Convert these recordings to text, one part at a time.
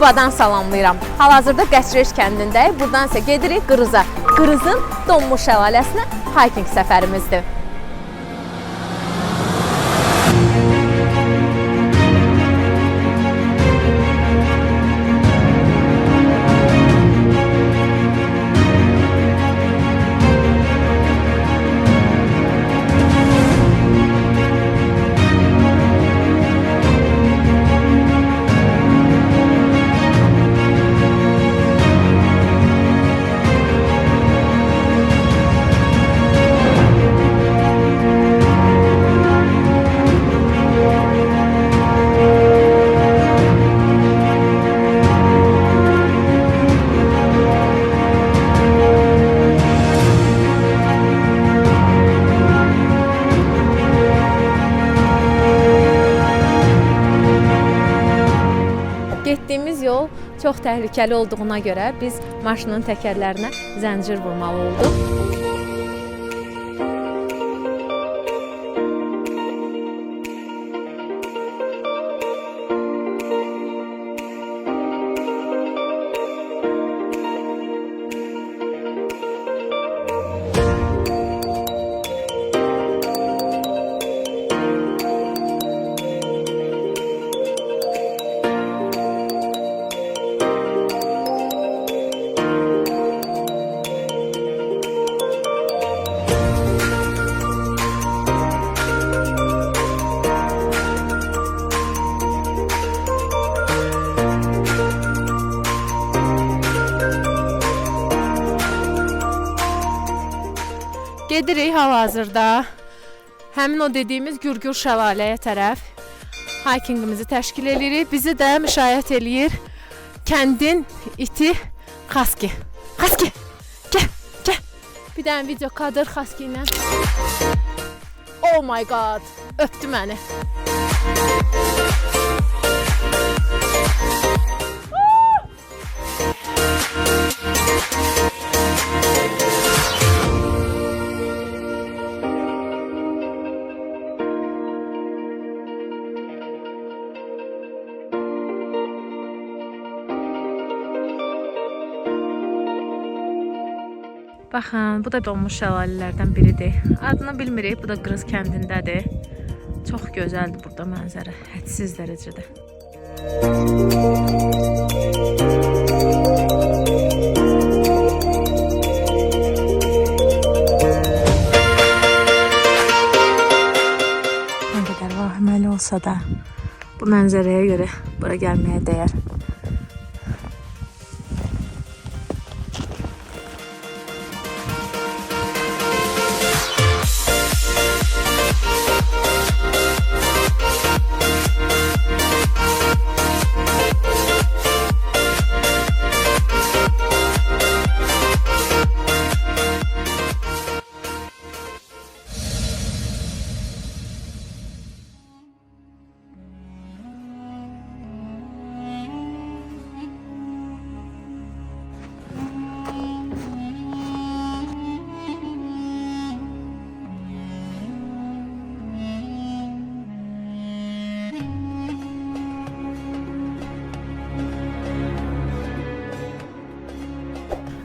Qubadan salamlayıram. Hal-hazırda Qəçreş kəndindəyik. Buradan isə gedirik Qırıza. Qırızın Donmuş şəlaləsinə hiking səfərimizdir. Çox təhlükəli olduğuna görə biz maşının təkərlərinə zəncir vurmalı olduq. Gedirik hal-hazırda həmin o dediyimiz Gürgür şəlaləyə tərəf hikingimizi təşkil edirik. Bizi də müşayiət eləyir kəndin iti Xaski. Xaski. Gəl, gəl. Bir dənə video kadr Xaski ilə. Oh my god. Öpdü məni. Baxın, bu da donmuş şəlalələrdən biridir. Adını bilmirik, bu da Qırız kəndindədir. Çox gözəldir burada mənzərə, hədsiz dərəcədə. Nə qədər vahiməli olsa da bu mənzərəyə görə bura gəlməyə dəyər.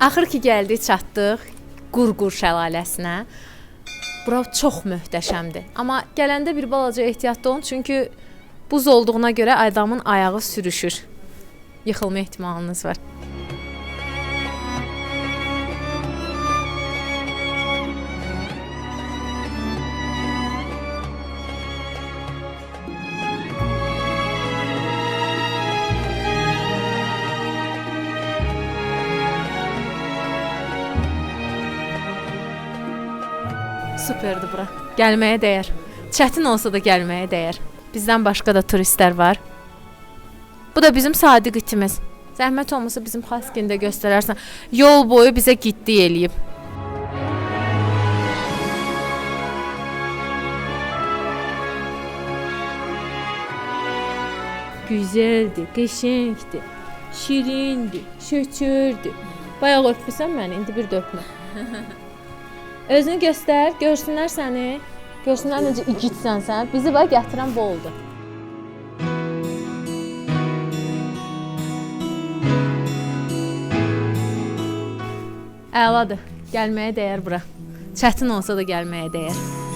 Axır ki gəldik, çatdıq Qurqur şəlaləsinə. Bura çox möhtəşəmdir. Amma gələndə bir balaca ehtiyatlı olun, çünki buz olduğuna görə adamın ayağı sürüşür. Yıxılma ehtimalınız var. Gəlməyə dəyər. Çətin olsa da gəlməyə dəyər. Bizdən başqa da turistlər var. Bu da bizim sadiq itimiz. Zəhmət olmasa bizim Xaskində göstərərsən. Yol boyu bizə gitdi eləyib. Güzeldir, qəşəngdir, şirindir, şöçördür. Bayaq öpmüsən məni, indi bir də öpmə. Özünü göstər, görsünlər səni. Görsünlər necə igidsən sən. Bizi bax gətirən bu oldu. Əladır. Gəlməyə dəyər bura. Çətin olsa da gəlməyə dəyər.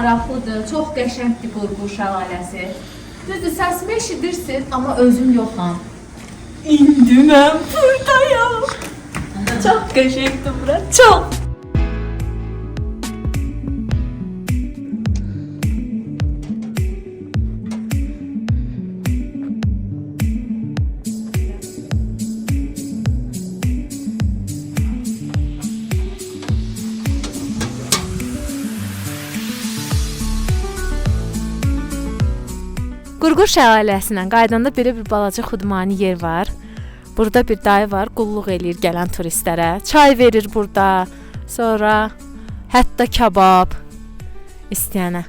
Maraqlıdır, çox qəşəngdir Qurqur şəlaləsi. Düzdür, səsimi eşidirsiniz, amma özüm yoxam. İndi mən buradayam. Çox qəşəngdir bura, çox. Qurqur şəlaləsindən qaydanda belə bir balaca xudmani yer var. Burada bir dayı var, qulluq eləyir gələn turistlərə. Çay verir burada. Sonra hətta kabab istəyənə.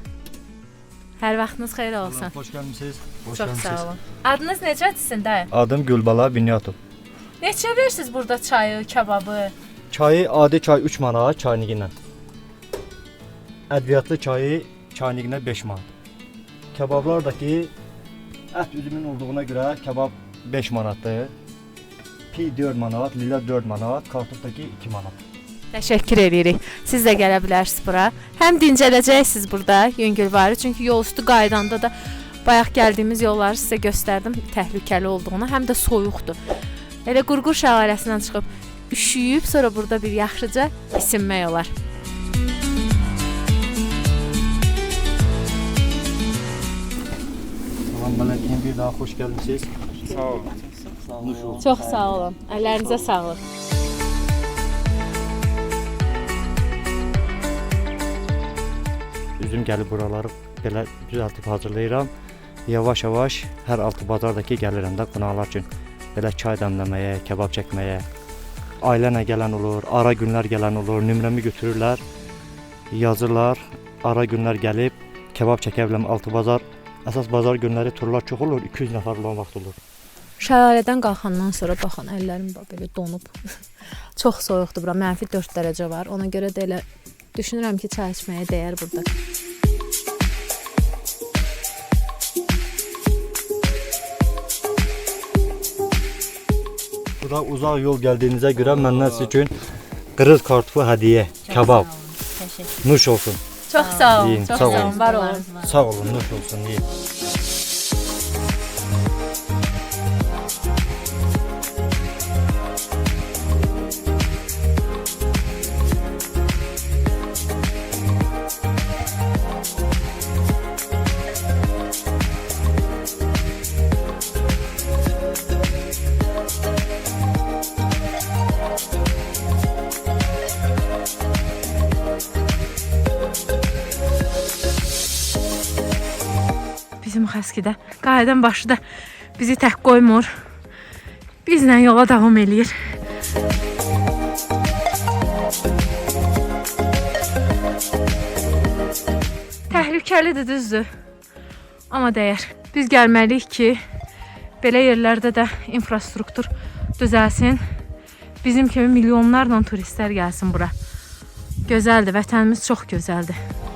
Hər vaxtınız xeyir olsun. Hoş gelmişsiniz. Hoş Çox sağ olun. Adınız necədir dayı? Adım Gülbala Binyatov. Neçə versiniz burada çayı, kababı? Çayı adi çay 3 manat çayniğindən. Ədviyyatlı çayı çayniğinə 5 manat. Kebablar da ki ət üzümün olduğuna görə kebab 5 manatdır. Pi 4 manat, lila 4 manat, kartof da ki 2 manat. Təşəkkür edirik. Siz də gələ bilərsiniz bura. Həm dincələcəksiniz burada Yüngülvarı, çünki yol üstü qaydanda da bayaq gəldiyimiz yolları sizə göstərdim təhlükəli olduğunu, həm də soyuqdur. Elə Qurqur şəlaləsindən çıxıb üşüyüb sonra burada bir yaxşıca isinmək olar. Bir daha hoş gelmişsiniz. Sağ olun. Nuş olsun. Çox sağ olun. Əllərinizə sağlıq. Üzüm gəlib buraları belə düzəltib hazırlayıram. Yavaş-yavaş hər altı bazardakı gəlirəm də qonaqlar üçün. Belə çay dəmləməyə, kebab çəkməyə. Ailə ilə gələn olur, ara günlər gələn olur, nömrəmi götürürlər. Yazırlar, ara günlər gəlib kebab çəkə bilərəm altı bazar. Əsas bazar günləri turlar çox olur, 200 nəfər olan vaxt olur. Şəlalədən qalxandan sonra baxın əllərim belə donub. Çox soyuqdur bura. Mənfi 4 dərəcə var. Ona görə də elə düşünürəm ki, çay içməyə dəyər burada. Bura uzaq yol gəldiyinizə görə məndən sizin üçün qırız kartofu hədiyyə, kebab. Nuş olsun. Çox sağ olun. Yiyin, Çox sağ olun. Var olun. Sağ olun, nuş olsun. Yiyin. Qayıdan başı da bizi tək qoymur. Bizlə yola davam eləyir. Təhlükəlidir, düzdür. Amma dəyər. Biz gəlməliyik ki, belə yerlərdə də infrastruktur düzəlsin. Bizim kimi milyonlarla turistlər gəlsin bura. Gözəldir, vətənimiz çox gözəldir.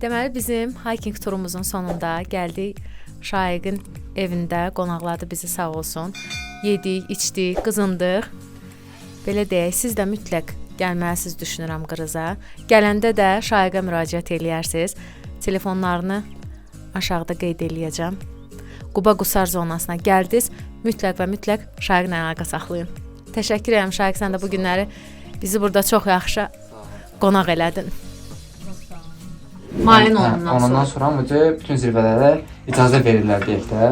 Deməli bizim hiking turumuzun sonunda gəldik Şaiqin evində qonaqladı bizi sağ olsun. Yedik, içdik, qızındıq. Belə deyək, siz də mütləq gəlməlisiniz düşünürəm Qırıza. Gələndə də Şaiqə müraciət eləyərsiniz. Telefonlarını aşağıda qeyd eləyəcəm. Quba Qusar zonasına gəldiniz, mütləq və mütləq Şahiqlə əlaqə saxlayın. Təşəkkür edirəm Şahiq sən də bu günləri bizi burada çox yaxşı qonaq elədin. Mayın Hə, onundan ondan sonra. sonra mücə bütün zirvələrə icazə verirlər deyək də.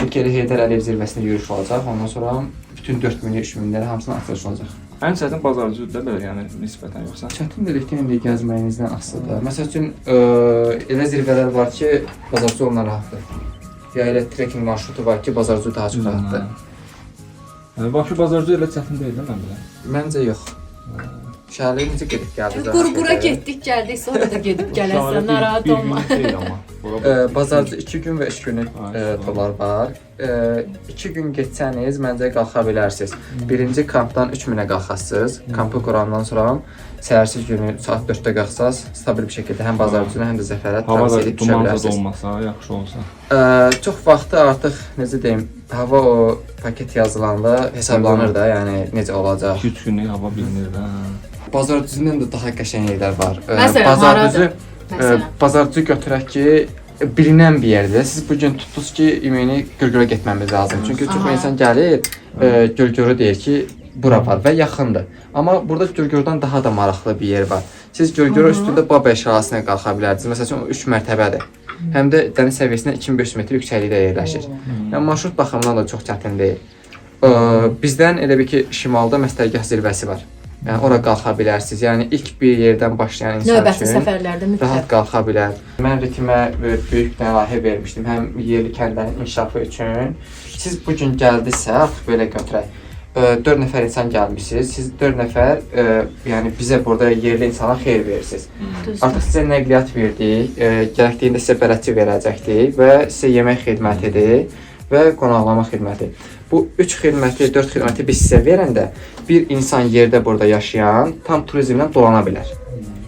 Bu kere Heydər Əliyev zirvəsində yürüyüş olacaq. Ondan sonra bütün 4000-i, 3000-ləri hamısının açılışı olacaq. Ən çətin bazarcı da belə, yəni nisbətən yoxsa. Çətin dedikdə indi gəzməyinizdən asılıdır. Məsəl üçün ə, elə zirvələr var ki, bazarcı ondan rahatdır. Ya elə trekking marşrutu var ki, bazarcı daha çox rahatdır. Yəni Bakı bazarcı elə çətin deyil də mən bilirəm. Məncə yox. Necə gedib gəldiniz? Qurqura getdik, gəldik, sonra da gedib bir- narahat bir olma. deyil amma. Ə, bazarcı 2 gün və 3 günlük turlar var. 2 gün getsəniz məncə qalxa bilərsiniz. Birinci kampdan 3000-ə qalxasınız. Kampı qurandan sonra səhərsiz günü saat 4-də qalxsaz, stabil bir şəkildə həm bazarcını, həm də zəfərə hava tavsiyə da edib düşə duman da bilərsiniz. olmasa, yaxşı olsa. Ə, çox vaxtı artıq necə deyim, hava o paket yazılanda hesablanır da, yəni necə olacaq. 2-3 günlük hava bilinir də. Bazarcının da daha qəşəng yerlər var. Ə, Məsələn, bazarcı haradır? Ə, Məsələn. bazarcı götürək ki, bilinən bir yerdə. Siz bu gün tutdunuz ki, ümumi Gölgölə getməmiz lazım. Çünki çox insan gəlir, ə, Gölgörü deyir ki, bura var və yaxındır. Amma burada Gölgördən daha da maraqlı bir yer var. Siz Gölgörə üstündə Baba şəlaləsinə qalxa bilərsiniz. Məsəl üçün o 3 mərtəbədir. Həm də dəniz səviyyəsindən 2500 metr yüksəklikdə yerləşir. Yəni marşrut baxımından da çox çətin deyil. Ə, bizdən elə bir ki, şimalda Məstərgah zirvəsi var. Yəni ora qalxa bilərsiniz. Yəni ilk bir yerdən başlayan insan Növbəti üçün səfərlərdə rahat mütləq. qalxa bilər. Mən ritmə e, böyük bir layihə vermişdim həm yerli kəndlərin inkişafı üçün. Siz bu gün gəldinizsə, artıq belə götürək. 4 nəfər insan gəlmisiniz. Siz 4 nəfər, ə, yəni bizə burada yerli insana xeyir verirsiniz. Artıq sizə nəqliyyat verdik, ə, gərəkdiyində sizə bələdçi verəcəkdik və sizə yemək xidmətidir və qonaqlama xidməti. Bu 3 xidməti, 4 xidməti biz sizə verəndə bir insan yerdə burada yaşayan tam turizmlə dolana bilər.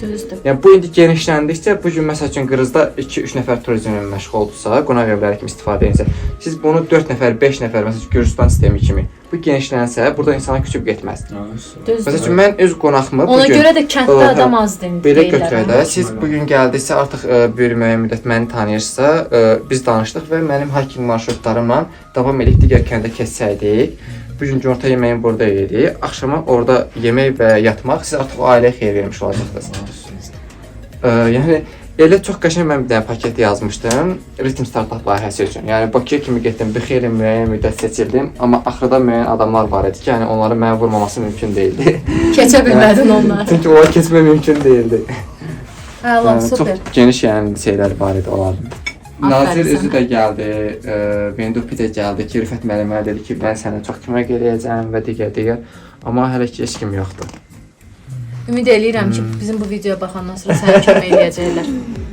Düzdür. Yəni bu indi genişləndikcə bu gün məsəl üçün Qırızda 2-3 nəfər turizmlə məşğuldursa, qonaq evləri kimi istifadə edirsə, siz bunu 4 nəfər, 5 nəfər məsəl üçün Gürcüstan sistemi kimi bu genişlənsə, burada insanlar küçüb getməz. Düzdür. Məsəl üçün mən öz qonağımı bu Ona gün görə də kənddə Ə, adam azdır indi belə götürək də, siz bu gün gəldinizsə artıq ə, bir müəyyən müddət məni tanıyırsınızsa, ə, biz danışdıq və mənim hiking marşrutlarımla davam edib digər kəndə keçsəydik, bu gün orta yeməyin burada yedik, axşama orada yemək və yatmaq siz artıq o ailəyə xeyir vermiş olacaqsınız. Ə, yəni elə çox qəşəng mən bir dənə paket yazmışdım ritm startap layihəsi üçün. Yəni Bakıya kimi getdim, bir xeyli müəyyən müddət seçildim, amma axırda müəyyən adamlar var idi ki, yəni onların mənə vurmaması mümkün değildi. Keçə bilmədin onlar. Çünki ora keçmək mümkün değildi. Əla, Ə, super. Çox geniş yəni şeylər var idi onların. Nazir özü də gəldi, ə, Vendupi də gəldi ki, Rifət müəllim mənə dedi ki, mən sənə çox kömək eləyəcəm və digər digər. Amma hələ ki heç kim yoxdur. Ümid eləyirəm ki, bizim bu videoya baxandan sonra sənə kömək eləyəcəklər.